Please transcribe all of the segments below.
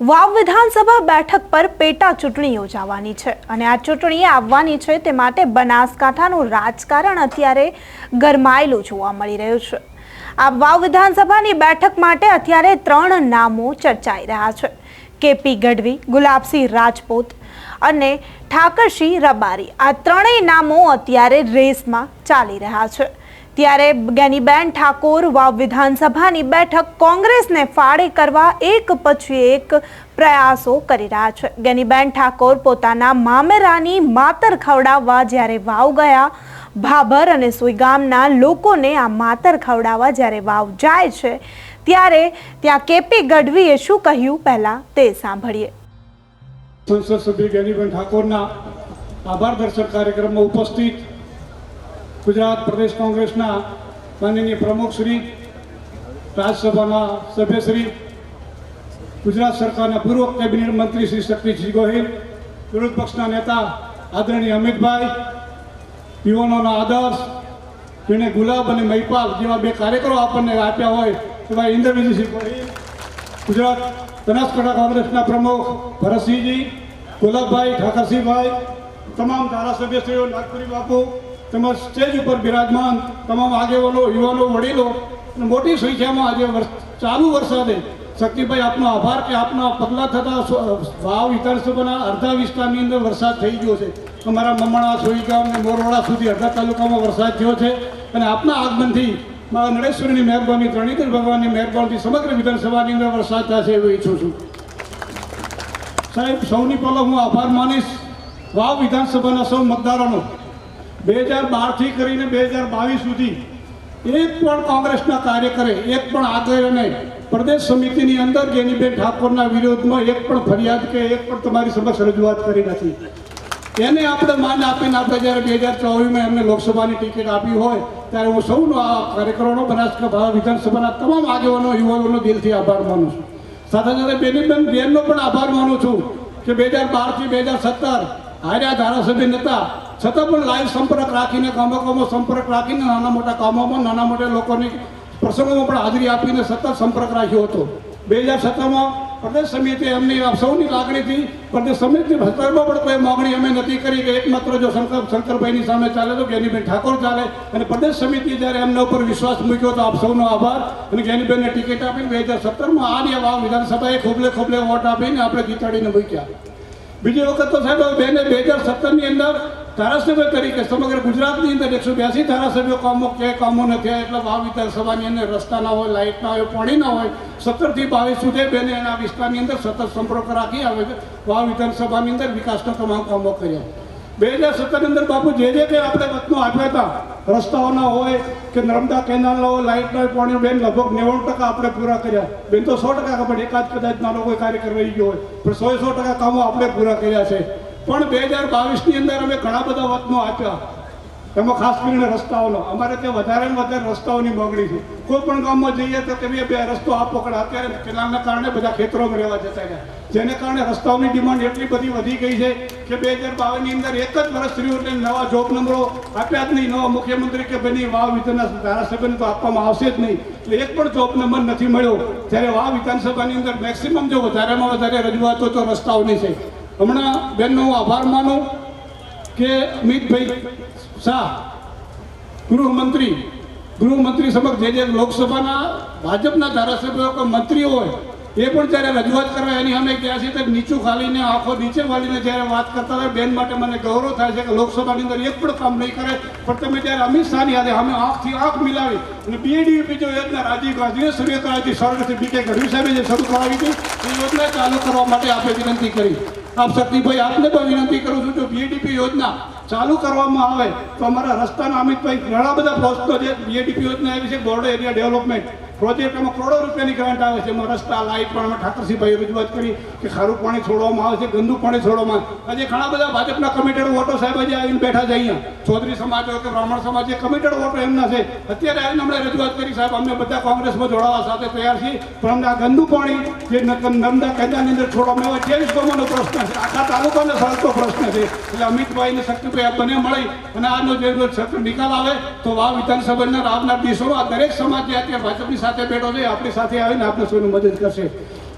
વાવ વિધાનસભા બેઠક પર પેટા ચૂંટણી યોજાવાની છે અને આ ચૂંટણી આવવાની છે તે માટે બનાસકાંઠાનું રાજકારણ અત્યારે ગરમાયેલું જોવા મળી રહ્યું છે. આ વાવ વિધાનસભાની બેઠક માટે અત્યારે ત્રણ નામો ચર્ચાઈ રહ્યા છે. કેપી ગઢવી, ગુલાબસિંહ રાજપૂત અને ઠાકરસિંહ રબારી આ ત્રણેય નામો અત્યારે રેસમાં ચાલી રહ્યા છે. ત્યારે જ્ઞાનીબેન ઠાકોર વાવ વિધાનસભાની બેઠક કોંગ્રેસને ફાળે કરવા એક પછી એક પ્રયાસો કરી રહ્યા છે. જ્ઞાનીબેન ઠાકોર પોતાના મામેરાની માતર ખવડાવવા જ્યારે વાવ ગયા, ભાભર અને સુઈગામના લોકોને આ માતર ખવડાવવા જ્યારે વાવ જાય છે, ત્યારે ત્યાં કેપી ગઢવીએ શું કહ્યું પહેલા તે સાંભળીએ. સંસદ સભ્ય જ્ઞાનીબેન ઠાકોરના આભાર દર્શક કાર્યક્રમમાં ઉપસ્થિત ગુજરાત પ્રદેશ કોંગ્રેસના માનનીય પ્રમુખ શ્રી, રાજ્યસભાના સભ્યશ્રી ગુજરાત સરકારના પૂર્વ કેબિનેટ મંત્રી શ્રી શક્તિસિંહ ગોહિલ, વિરોધ પક્ષના નેતા આદરણીય અમિતભાઈ, યુવાનોના આદર્શ, જેણે ગુલાબ અને મહિપાલ જેવા બે કાર્યકરો આપણને આપ્યા હોય એવા ઇન્દ્રવિજયસિંહ ગોહિલ, ગુજરાત બનાસકાંઠા કોંગ્રેસના પ્રમુખ ભરતસિંહજી, ગુલાબભાઈ ઠાકરસિંહભાઈ, તમામ ધારાસભ્યશ્રીઓ, નાગપુરી બાપુ તેમજ સ્ટેજ ઉપર બિરાજમાન તમામ આગેવાનો, યુવાનો, વડીલો અને મોટી સંખ્યામાં આજે ચાલુ વરસાદે શક્તિભાઈ, આપનો આભાર કે આપના પગલાં થતાં વાવ વિધાનસભાના અડધા વિસ્તારની અંદર વરસાદ થઈ ગયો છે. અમારા મમણા સોઈગામ અને મોરવાડા સુધી અડધા તાલુકામાં વરસાદ થયો છે અને આપના આગમનથી મારા નરેશ્વરીની મહેરબાની, ત્રણેતર ભગવાનની મહેરબાનીથી સમગ્ર વિધાનસભાની અંદર વરસાદ થશે એવું ઈચ્છું છું. સાહેબ, સૌની પહેલાં હું આભાર માનીશ. વાવ વિધાનસભાના સૌ મતદારોનો બે હજાર બારથી કરીને બે હજાર બાવીસ સુધી એક પણ કોંગ્રેસના કાર્યકરે, એક પણ આગેવાને પ્રદેશ સમિતિની અંદર ગેનીબેન ઠાકોરના વિરોધમાં એક પણ ફરિયાદ કે એક પણ તમારી સમક્ષ રજૂઆત કરી નથી. એને આપણે માન આપીને આપણે જ્યારે બે હજાર ચોવીસમાં એમને લોકસભાની ટિકિટ આપી હોય, ત્યારે હું સૌનો આ કાર્યકરોનો બનાસકાંઠા વિધાનસભાના તમામ આગેવાનો, યુવાનોનો દિલથી આભાર માનું છું. સાથે સાથે બેનીબેન બેનનો પણ આભાર માનું છું કે બે હજાર બારથી બે હજાર સત્તર હાર્યા ધારાસભ્ય નતા છતાં પણ લાઈવ સંપર્ક રાખીને ગામો સંપર્ક રાખીને, નાના મોટા કામોમાં, નાના મોટા લોકોની પ્રસંગોમાં પણ હાજરી આપીને સતત સંપર્ક રાખ્યો હતો. બે હજાર સત્તરમાં પ્રદેશ સમિતિ એમની સૌની લાગણીથી, પ્રદેશ સમિતિ સત્તરમાં પણ કોઈ માગણી અમે નથી કરી કે એકમાત્ર જો શંકર શંકરભાઈની સામે ચાલે તો જ્ઞાનીબેન ઠાકોર ચાલે. અને પ્રદેશ સમિતિ જ્યારે એમના ઉપર વિશ્વાસ મૂક્યો તો આપ સૌનો આભાર. અને જ્ઞાનીબેનને ટિકિટ આપીને બે હજાર સત્તરમાં આની વાવ વિધાનસભાએ ખોબલે ખોબલે વોટ આપીને આપણે જીતાડીને મૂક્યા. બીજી વખત તો સાહેબ, બેને બે હજાર સત્તરની અંદર ધારાસભ્ય તરીકે સમગ્ર ગુજરાતની અંદર એકસો બ્યાસી ધારાસભ્યો કામો ક્યાંય કામો ન થયા, એટલે વાવ વિધાનસભાની અંદર રસ્તા ના હોય, લાઇટ ના હોય, પાણી ના હોય, સત્તરથી બાવીસ સુધી બેને એના વિસ્તારની અંદર સતત સંપર્ક રાખી આવે છે. વાવ વિધાનસભાની અંદર વિકાસના તમામ કામો કર્યા. બે હજાર સત્તરની અંદર બાપુ જે જે કંઈ આપણે વતનો આપ્યા હતા રસ્તાઓના હોય કે નર્મદા કેનાલના હોય લાઇટના હોય પાણી બેન લગભગ નેવું ટકા આપણે પૂરા કર્યા. બેન તો સો ટકા ખબર એકાદ કદાચ નાનો કોઈ કાર્યક્રમ રહી ગયો હોય, પણ સો સો ટકા કામો આપણે પૂરા કર્યા છે. પણ બે હજાર બાવીસની અંદર અમે ઘણા બધા વતનો આપ્યા. એમાં ખાસ કરીને રસ્તાઓનો. અમારે ત્યાં વધારે ને વધારે રસ્તાઓની માંગણી છે. કોઈ પણ ગામમાં જઈએ તો કે બે રસ્તો આપો પણ અત્યારે કેનાલના કારણે બધા ખેતરોમાં રહેવા જતા રહ્યા. જેને કારણે રસ્તાઓની ડિમાન્ડ એટલી બધી વધી ગઈ છે કે બે હજાર બાવીસની અંદર એક જ વર્ષ થયું નવા જોબ નંબરો આપ્યા જ નહીં. નવા મુખ્યમંત્રી કે ભાઈ વાવ વિધાનના ધારાસભ્યને તો આપવામાં આવશે જ નહીં. એટલે એક પણ જોબ નંબર નથી મળ્યો. જ્યારે વાવ વિધાનસભાની અંદર મેક્સિમમ જો વધારેમાં વધારે રજૂઆતો તો રસ્તાઓની છે. હમણાં બેનનો આભાર માનું કે અમિતભાઈ શાહ, ગૃહમંત્રી ગૃહમંત્રી સમક્ષ જે જે લોકસભાના, ભાજપના ધારાસભ્યો કે મંત્રીઓ હોય, એ પણ જ્યારે રજૂઆત કરવા એની અમે ક્યાં છે, ત્યારે નીચું ખાલીને આંખો નીચે વાળીને જ્યારે વાત કરતા હોય, બેન માટે મને ગૌરવ થાય છે કે લોકસભાની અંદર એક પણ કામ નહીં કરે, પણ તમે જ્યારે અમિત શાહની યાદે અમે આંખથી આંખ મિલાવી અને બીએડીપી જો યોજના રાજીવ ગાંધીએ શરૂ સ્વર્ગથી બીકે ગઢવી સાહેબે જે શરૂ કરાવી હતી, એ યોજના ચાલુ કરવા માટે આપણે વિનંતી કરી. આપ શક્તિભાઈ આપને પણ વિનંતી કરું છું, જો બીએડીપી યોજના ચાલુ કરવામાં આવે, તો અમારા રસ્તાના અમિતભાઈ ઘણા બધા પ્રશ્નો જે બીએડીપી યોજના એ છે બોર્ડર એરિયા ડેવલપમેન્ટ પ્રોજેક્ટમાં કરોડો રૂપિયાની ગ્રાન્ટ આવે છે. એમાં રસ્તા લાઇટ પણ ઠાકરસિંહભાઈએ રજૂઆત કરી કે ખારું પાણી છોડવામાં આવે છે, ગંદુ પાણી છોડવામાં. આજે ઘણા બધા ભાજપના કમિટેડ વોટો સાહેબ આજે આવીને બેઠા છે અહીંયા. ચૌધરી સમાજ કે બ્રાહ્મણ સમાજ, જે કમિટેડ વોટો એમના છે. અત્યારે આવીને અમને રજૂઆત કરી સાહેબ, અમે બધા કોંગ્રેસમાં જોડાવા સાથે તૈયાર છીએ. પણ અમને આ ગંદુ પાણી જે નર્મદા કેદાની અંદર છોડવામાં આવે ત્રેવીસ ગામોનો પ્રશ્ન છે. આખા તાલુકાને સળગતો પ્રશ્ન છે. એટલે અમિતભાઈ અને શક્તિભાઈ આ બંને મળી અને આનો જે નિકાલ આવે, તો આ વિધાનસભાના આવનાર દિવસોમાં દરેક સમાજ જે અત્યારે ભાજપની સાથે બેઠો છે, આપણી સાથે આવીને આપણે સૌની મદદ કરશે.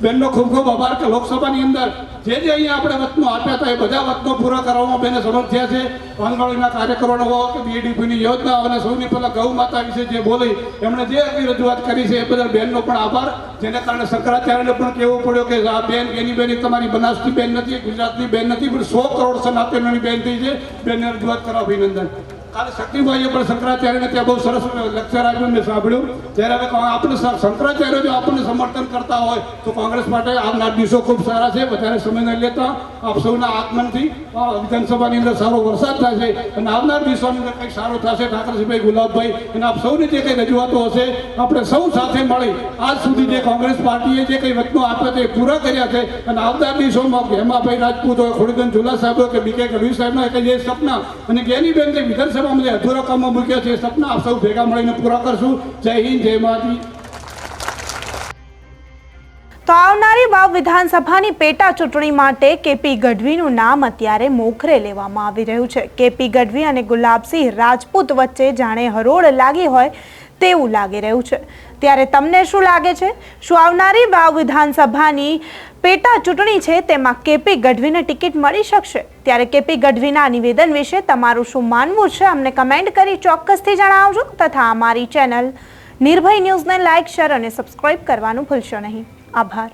બેનનો ખૂબ ખૂબ આભાર કે લોકસભાની અંદર જે જે અહીંયા આપણે વતનો આપ્યા હતા, એ બધા વતનો પૂરા કરવામાં બેને સમર્થ થયા છે. આંગણવાડીના કાર્યક્રમો હોય કે બીએડીપીની યોજના અને સૌની પહેલાં ગૌ માતા વિશે જે બોલી, એમણે જે કંઈ રજૂઆત કરી છે, એ બદલ બેનનો પણ આભાર. જેને કારણે શંકરાચાર્યને પણ કહેવું પડ્યો કે આ બેન, એની બેન તમારી બનાસની બેન નથી, ગુજરાતની બેન નથી, પણ સો કરોડ સનાતનોની બેન થઈ છે. બેનને રજૂઆત કરવા અભિનંદન. કાલે શક્તિભાઈએ પણ શંકરાચાર્યને ત્યાં બહુ સરસ લેક્ચર આપ્યું મેં સાંભળ્યું. ત્યારે આપણે શંકરાચાર્ય જો આપણને સમર્થન કરતા હોય, તો કોંગ્રેસ માટે આવનાર દિવસો ખૂબ સારા છે. વધારે સમય ન લેતા આપ સૌના આગમનથી વિધાનસભાની અંદર સારો વરસાદ થશે અને આવનાર દિવસોની અંદર કંઈક સારું થશે. ઠાકરસિંહભાઈ ગુલાબભાઈ અને આપ સૌની જે કંઈ રજૂઆતો હશે, આપણે સૌ સાથે મળી આજ સુધી જે કોંગ્રેસ પાર્ટીએ જે કંઈ વચનો આપ્યા તે પૂરા કર્યા છે. અને આવનાર દિવસોમાં હેમાભાઈ રાજપૂત હોય, ખોડીદન ઝુલા સાહેબ હોય કે બીકે ગઢવી સાહેબના કે જે સપના અને જ્ઞાનીબેન જે વિધાનસભામાં જે અધૂરા કામો મૂક્યો છે. સપના આપ સૌ ભેગા મળીને પૂરા કરશું. જય હિન્દ, જય માતી તો આવનારી વાવ વિધાનસભાની પેટા ચૂંટણી માટે કેપી ગઢવીનું નામ અત્યારે મોખરે લેવામાં આવી રહ્યું છે. કેપી ગઢવી અને ગુલાબસિંહ રાજપૂત વચ્ચે જાણે હરોળ લાગી હોય તેવું લાગી રહ્યું છે. ત્યારે તમને શું લાગે છે? શું આવનારી વાવ વિધાનસભાની પેટા ચૂંટણી છે, તેમાં કેપી ગઢવીને ટિકિટ મળી શકશે. ત્યારે કેપી ગઢવીના નિવેદન વિશે તમારું શું માનવું છે, અમને કમેન્ટ કરી ચોક્કસથી જણાવજો તથા અમારી ચેનલ નિર્ભય ન્યૂઝને લાઇક, શેર અને સબસ્ક્રાઇબ કરવાનું ભૂલશો નહીં. આભાર.